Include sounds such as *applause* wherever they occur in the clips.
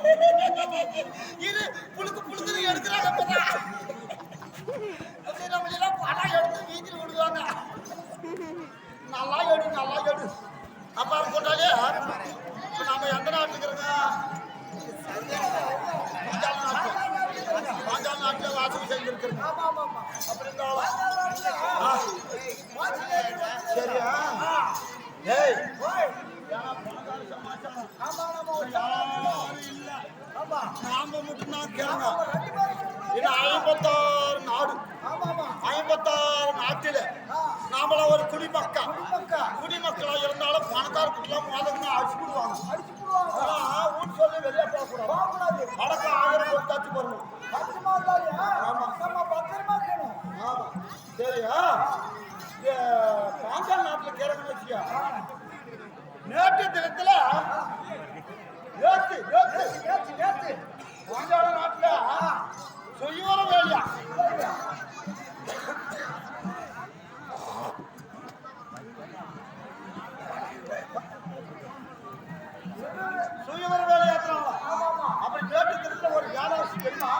*laughs* இது புழுக்கு புழுக்குன்னு எடுக்கிறாங்க. அப்படியே நம்மளெல்லாம் படம் எடுத்து வீதியில் விடுவாங்க. நல்லா எடு நல்லா எடு. அப்புறம் போட்டாலே இப்ப நாம எந்த நாட்டுக்கு இருக்கோம் பாஞ்சால நாட்டு. பாஞ்சால நாட்டுல வாசல் செஞ்சிருக்கிறோம் அப்புறம். சரியா? ஏய். யாரும் இல்ல. நாம மட்டும்தான் கேளுங்க இது ஐம்பத்தாறு நாடு. ஐம்பத்தாறு நாட்டில நாமள ஒரு குடிமக்கள். குடிமக்களா. இருந்தாலும் பணக்காரத்துக்குலாம் மோதகமா அடிச்சுடுவாங்க ஊர் சொல்லி வெளியே போகக்கூடாது. வடக்க ஆயிரம் ஒரு தச்சு போடணும் சரியா? பாஞ்சால் நாட்டுல கேட்கணும்னு வச்சுக்கோ. நேற்று தினத்துல நேற்று நேற்று நேற்று பாஞ்சால நாட்டுல சுயவர வேலையா சுயவர வேலை ஏத்துறாங்க அப்படி நேற்று தினத்துல ஒரு வியாபாரம் தெரியுமா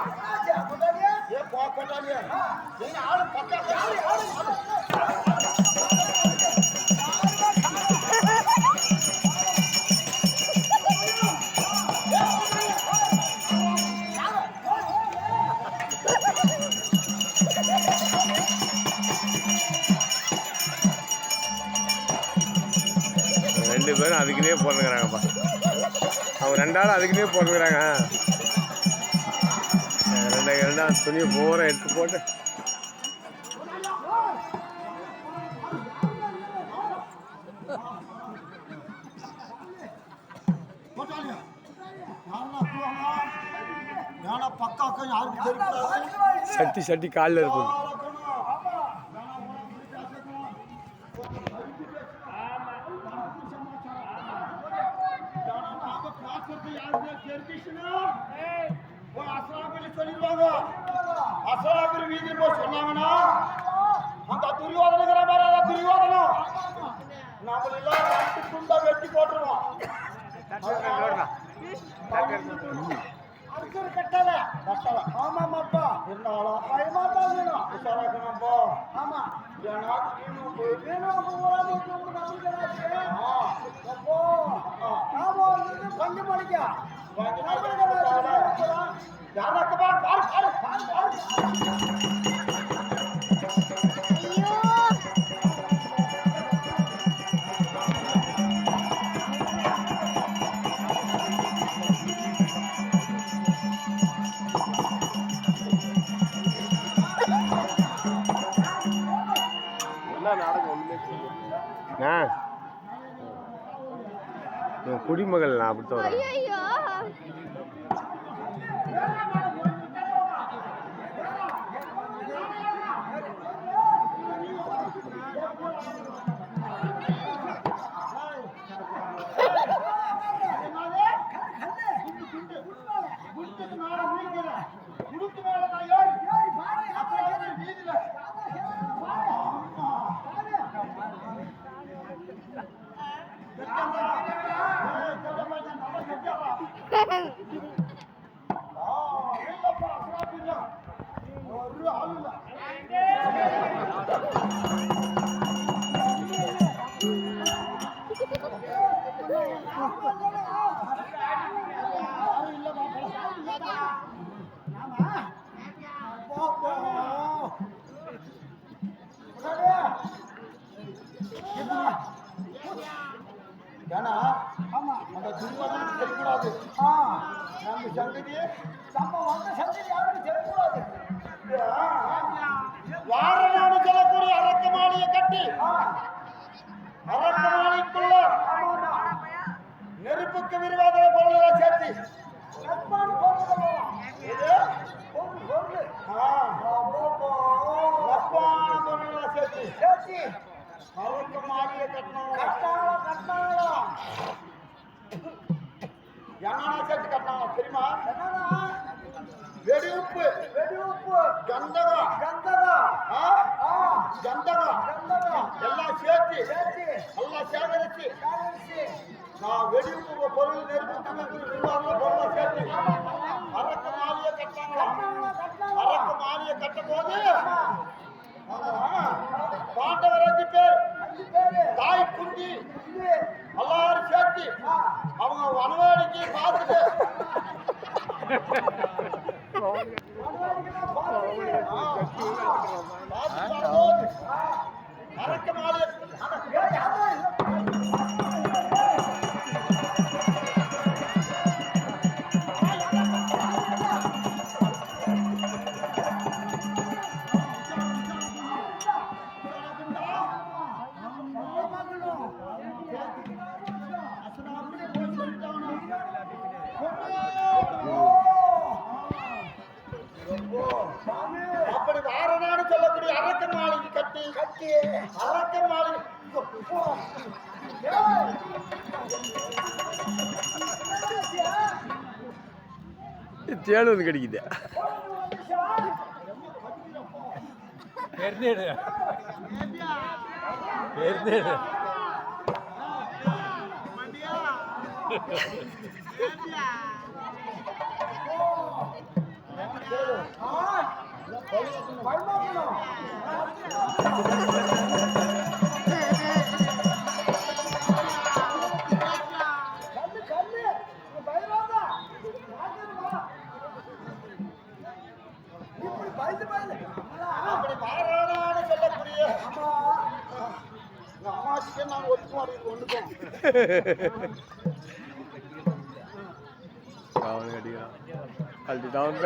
ஏ போ கொண்டாடியே நீங்க ஆளு பக்கம் ஆளு ஆளு ரெண்டு பேரும் அதுக்குன்னே போட்டுக்கிறாங்கப்பா. அவங்க ரெண்டாலும் அதுக்குன்னே போட்டுக்கிறாங்க ரெண்டு ரெண்டாம் துணியை பூரா எடுத்து போட்டு சட்டி சட்டி காலில் இருக்கும் அசலாபுரி வீதி சொன்னாங்கன்னா அந்த துரியோதனுங்கிற மாதிரி அதான் துரியோதனம் நாம எல்லாம் ரெண்டு துண்டா வெட்டி போட்டுருவோம் அரசர் கட்டல. கட்டல ஆமாமாப்பா. இருந்தாலும் பயமா தான் வேணும் உஷாராக்கணும்ப்பா ஆமா ஏன்னா வேணும் வேணும் பஞ்சு மணிக்கா யாராக்க பாரு பாரு பாரு பாரு பாரு. ஆ இவன் குடிமகள் நான் அப்படித்தான் வரேன் சங்கதி நம்ம வந்த சங்கதி யாரும் தெரியக்கூடாது. வாரணாடு சொல்லக்கூடிய அரக்கமாளியை கட்டி. அரக்கமாளிக்குள்ள நெருப்புக்கு விரிவாத தெரியுமா? வெடிவுப்பு. வெடிவுப்பு. கந்தகம் கந்தகம் கந்தகம் கந்தகம் எல்லாம் சேர்த்து. எல்லாம் சேகரிச்சு. நான் வெடிவுப்பு பொருள் நெருப்பு பொருளை சேர்த்து. அரக்க மாலிய கட்டாங்களாம் அரக்க மாலிய கட்டும் போது பாண்டவர் அஞ்சு பேர். தாய் குந்தி. எல்லாரும் சேர்த்து. அவங்க வனவாடிக்கு பார்த்துட்டு Yeah. *laughs* அரக்க மாளிகை கட்டி கட்டி அரக்க மாளிகை தேடு வந்து கிடைக்குது Yeah. அவனுக்கு அடிக்கிறான் அல்டிதான்